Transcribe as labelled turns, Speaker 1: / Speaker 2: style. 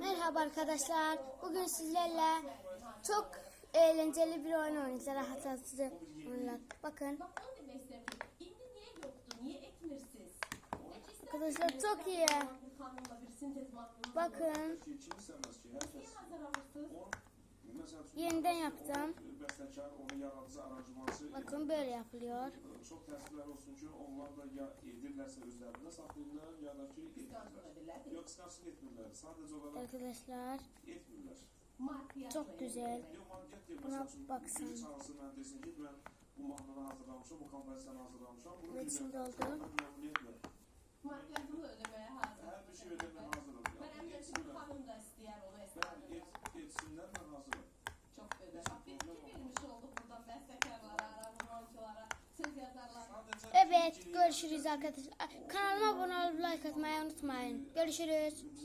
Speaker 1: Merhaba arkadaşlar. Bugün sizlerle çok eğlenceli bir oyun oynayacağız. Rahatlatıcı oyunlar. Bakın? Arkadaşlar çok iyi. Bakın yeniden yaptım.
Speaker 2: Bəstəkar, onun yaradıcı aranjması
Speaker 1: Bakın böyle yapılıyor.
Speaker 2: Çox təəssüflər olsun ki, onlar da ya edirlərsə özlərində saxlayırlar, ya da ki etmirlər.
Speaker 3: edirlər.
Speaker 2: Yox, qısqancıq etmirlər. Sadəcə olaraq
Speaker 1: Arkadaşlar
Speaker 2: etmirlər.
Speaker 1: Çok güzel. Buna baxsan.
Speaker 2: biri çağırsın, mən desin ki, mən bu mahnını hazırlamışam, bu kompozisiyanı hazırlamışam. Bunu
Speaker 1: şimdi oldu. Evet görüşürüz arkadaşlar. Kanalıma abone olup like atmayı unutmayın. Görüşürüz.